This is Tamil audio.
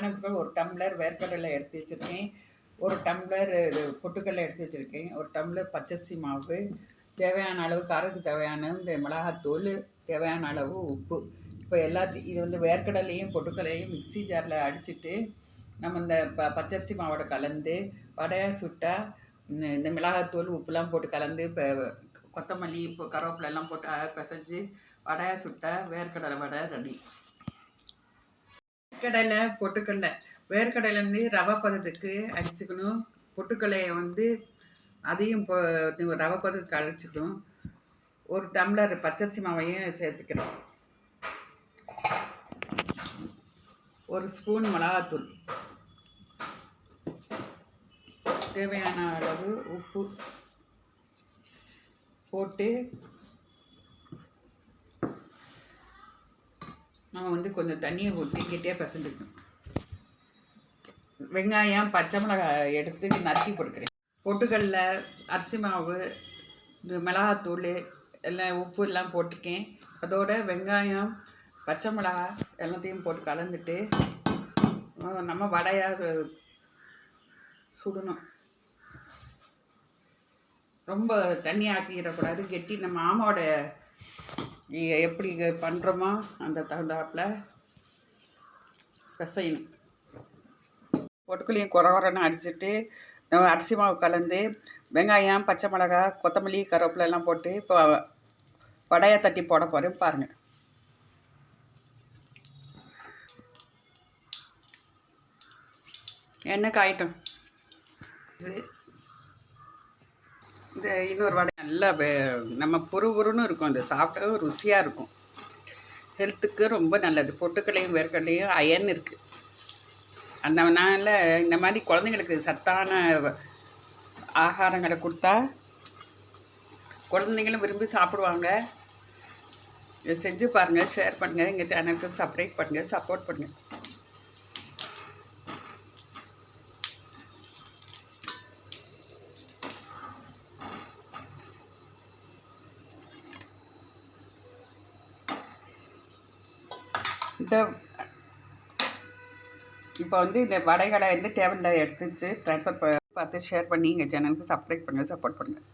தேவையான ஒரு டம்ளர் வேர்க்கடலை எடுத்து வச்சுருக்கேன். ஒரு டம்ளர் இது பொட்டுக்கடலை எடுத்து வச்சுருக்கேன். ஒரு டம்ளர் பச்சரிசி மாவு தேவையான அளவு காரத்துக்கு தேவையான இந்த மிளகாத்தூள் தேவையான அளவு உப்பு. இப்போ எல்லாத்தையும் இது வந்து வேர்க்கடலையும் பொட்டுக்கடலையும் மிக்ஸி ஜாரில் அடிச்சுட்டு நம்ம இந்த ப பச்சரிசி மாவோட கலந்து வடையாக சுட்டால் இந்த- மிளகாத்தூள் உப்புலாம் போட்டு கலந்து இப்போ கொத்தமல்லி இப்போ கருவேப்பிலை எல்லாம் போட்டு பிசைஞ்சு வடையாக சுட்டால் வேர்க்கடலை வடை ரெடி. வேர்க்கடலை பொட்டுக்கடலை. வேர்க்கடலை வந்து ரவை பதத்துக்கு அடிச்சுக்கணும். பொட்டுக்கடலையை வந்து அதையும் ரவை பதத்துக்கு அழிச்சிக்கணும் ஒரு டம்ளர் பச்சரிசி மாவையும் சேர்த்துக்கிறோம் ஒரு ஸ்பூன் மிளகாத்தூள். தேவையான அளவு உப்பு போட்டு நம்ம வந்து கொஞ்சம் தண்ணியை ஊற்றி பசஞ்சுக்கணும். வெங்காயம் பச்சை மிளகாய் எடுத்து நறுக்கி போட்டுக்கிறேன் பொட்டுக்கடல அரிசி மாவு இந்த மிளகாத்தூள் எல்லாம் உப்பு எல்லாம் போட்டிருக்கேன். அதோட வெங்காயம் பச்சை மிளகாய் எல்லாத்தையும் போட்டு கலந்துட்டு நம்ம வடையாக சு- சுடணும். ரொம்ப தண்ணி ஆக்கிடக்கூடாது. கெட்டி நம்ம மாமாவோட எப்படி பண்ணுறோமோ அந்த தகுந்தாப்பில் பிசையணும். பொட்டுக்களையும் குறை குறைன்னு அடிச்சுட்டு அரிசி மாவு கலந்து வெங்காயம் பச்சை மிளகா கொத்தமல்லி கருவேப்பிலை எல்லாம் போட்டு இப்போ வடையை தட்டி போட போகிறேன் பாருங்கள் எண்ணெய் காயட்டும். இது இந்த இன்னொரு வடை நல்லா நம்ம புருபுருன்னு இருக்கும். அந்த சாப்பிட்டா ருசியாக இருக்கும். ஹெல்த்துக்கு ரொம்ப நல்லது. பொட்டுக்கடலையும் வேர்க்கடலையும் அயன் இருக்குது அதனால இந்த மாதிரி குழந்தைங்களுக்கு சத்தான ஆகாரங்களை கொடுத்தா குழந்தைங்களும் விரும்பி சாப்பிடுவாங்க. இதை செஞ்சு பாருங்கள் ஷேர் பண்ணுங்கள் எங்கள் சேனலுக்கு சப்ஸ்கிரைப் பண்ணுங்கள் சப்போர்ட் பண்ணுங்கள் இந்த இப்போ வந்து இந்த வடைகளை வந்து டேபிளில் எடுத்து ட்ரான்ஸ்ஃபர் பார்த்து ஷேர் பண்ணி எங்கள் சேனலுக்கு சப்ஸ்கிரைப் பண்ணுங்கள் சப்போர்ட் பண்ணுங்கள்